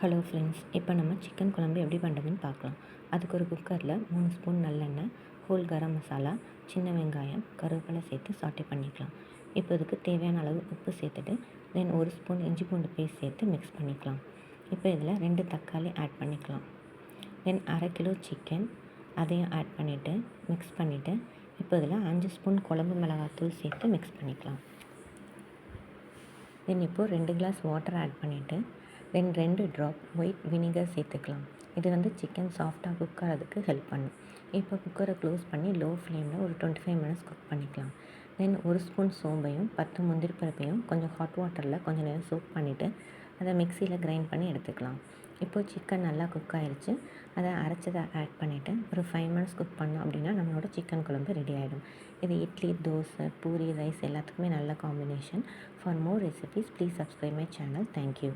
Hello friends இப்போ நம்ம chicken குழம்பு எப்படி பண்ணுறதுன்னு பார்க்கலாம். அதுக்கு ஒரு குக்கரில் மூணு ஸ்பூன் நல்லெண்ணெய் ஹோல் கரம் மசாலா சின்ன வெங்காயம் கருவேப்பிலை சேர்த்து சாட்டை பண்ணிக்கலாம். இப்போ இதுக்கு தேவையான அளவு உப்பு சேர்த்துட்டு தென் ஒரு ஸ்பூன் இஞ்சி பூண்டு பேஸ்ட் சேர்த்து மிக்ஸ் பண்ணிக்கலாம். இப்போ இதில் ரெண்டு தக்காளி ஆட் பண்ணிக்கலாம். தென் அரை கிலோ சிக்கன் அதையும் ஆட் பண்ணிவிட்டு மிக்ஸ் பண்ணிவிட்டு இப்போ இதில் அஞ்சு ஸ்பூன் குழம்பு மிளகாத்தூள் சேர்த்து மிக்ஸ் பண்ணிக்கலாம். தென் இப்போது ரெண்டு கிளாஸ் வாட்டர் ஆட் பண்ணிவிட்டு தென் ரெண்டு ட்ராப் ஒயிட் வினிகர் சேர்த்துக்கலாம். இது வந்து சிக்கன் சாஃப்டாக குக் ஆகிறதுக்கு ஹெல்ப் பண்ணும். இப்போ குக்கரை க்ளோஸ் பண்ணி லோ ஃப்ளேமில் ஒரு டுவெண்ட்டி ஃபைவ் மினிட்ஸ் குக் பண்ணிக்கலாம். தென் ஒரு ஸ்பூன் சோம்பையும் பத்து முந்திரி பருப்பையும் கொஞ்சம் ஹாட் வாட்டரில் கொஞ்சம் நேரம் சோப் பண்ணிவிட்டு அதை மிக்சியில் கிரைண்ட் பண்ணி எடுத்துக்கலாம். இப்போது சிக்கன் நல்லா குக் ஆகிடுச்சு அதை அரைச்சதை ஆட் பண்ணிவிட்டு ஒரு ஃபைவ் மினிட்ஸ் குக் பண்ணோம் அப்படின்னா நம்மளோட சிக்கன் குழம்பு ரெடி ஆகிடும் இது இட்லி தோசை பூரி ரைஸ் எல்லாத்துக்குமே நல்ல combination for more recipes please subscribe my channel thank you